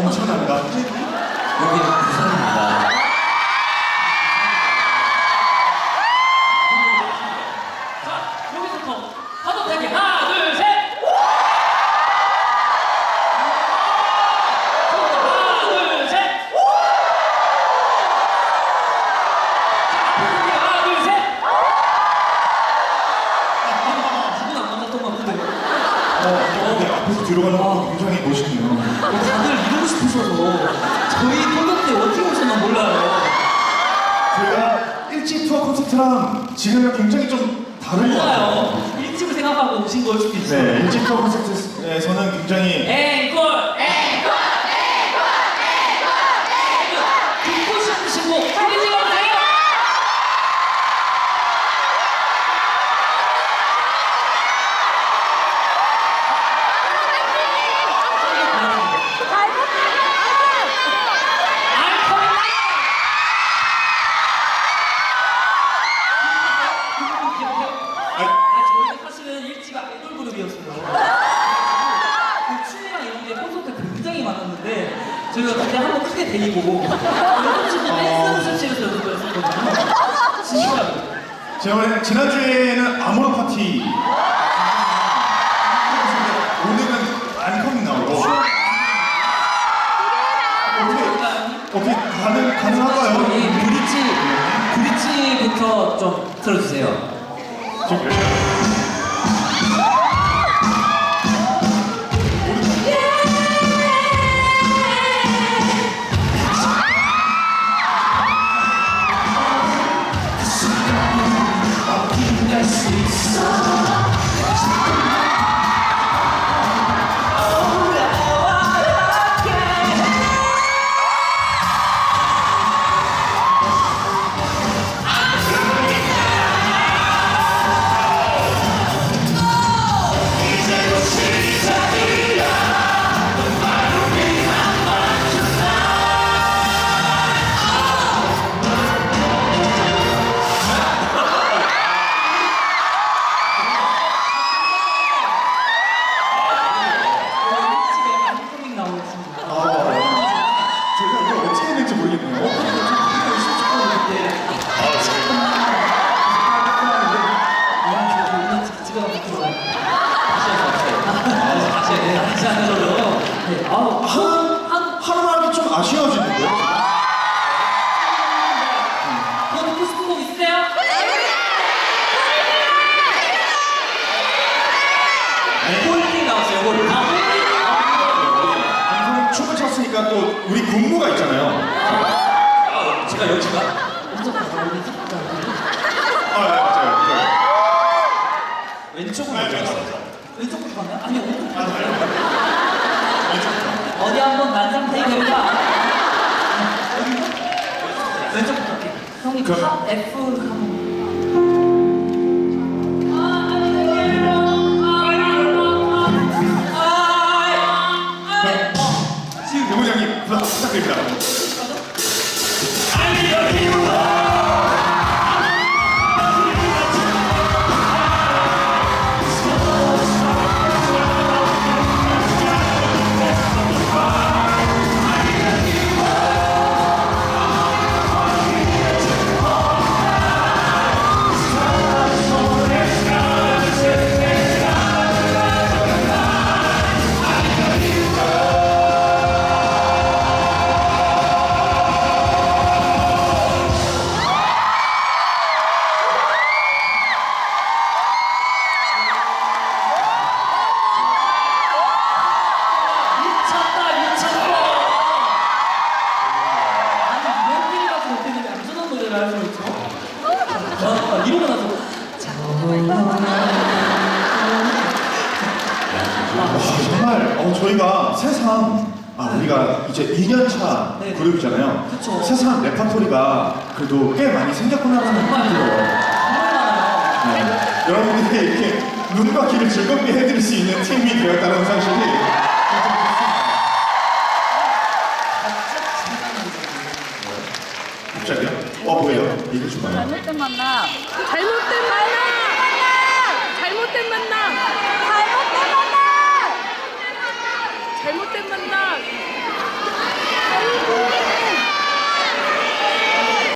엄청납니다. 여기 굉장히 멋있네요. 다들 이루고 싶으셔서 저희 콘서트에 어떻게 오셨나 몰라요. 저희가 일찍 투어 콘서트랑 지금은 굉장히 좀 다른 것 같아요. 몰라요. 일찍을 생각하고 오신 걸 수도 있어요. 네, 일찍 투어 콘서트에서는 굉장히 앵콜! 앵콜! 앵콜! 앵콜! 앵콜! 듣고 질 그때 한 번 크게 데리고 연습실도 댄스 연습실에서 연습을 했었거든요. 진짜로. 제가 지난주에는 아모르 파티 오늘은 안컴 나오고 어떻게 어떻게 가능 가능할까요? 저희 브릿지, 브릿지부터 좀 틀어주세요. 브릿지가 아쉬워지는데요. 안컴 춤을 췄으니까 또 우리 군무가 있잖아요. 제가 여기가 아, 네, 맞아요. 이거요. 왼쪽으로 네. 왼쪽. 왼쪽으로 갔나요? 아니 오른쪽 아, 네. 왼쪽부터. 어디 한번 난장 테이블가 왼쪽부터 형님 그럼- 탑 F 한번 대문장님 부탁- 부탁드립니다. 저희가 새삼 아, 우리가 이제 2년차 네. 그룹이잖아요. 그쵸. 새삼 레파토리가 그래도 꽤 많이 생겼구나라는 정말 느낌이 들어요. 정말 많아요 네. 여러분들이 이렇게 눈과 귀를 즐겁게 해드릴 수 있는 팀이 되었다는 사실이 갑자기요? 어 뭐예요? 얘기 좀 봐요. 잘못된 만남. 잘못된 만남. 잘못된 만남.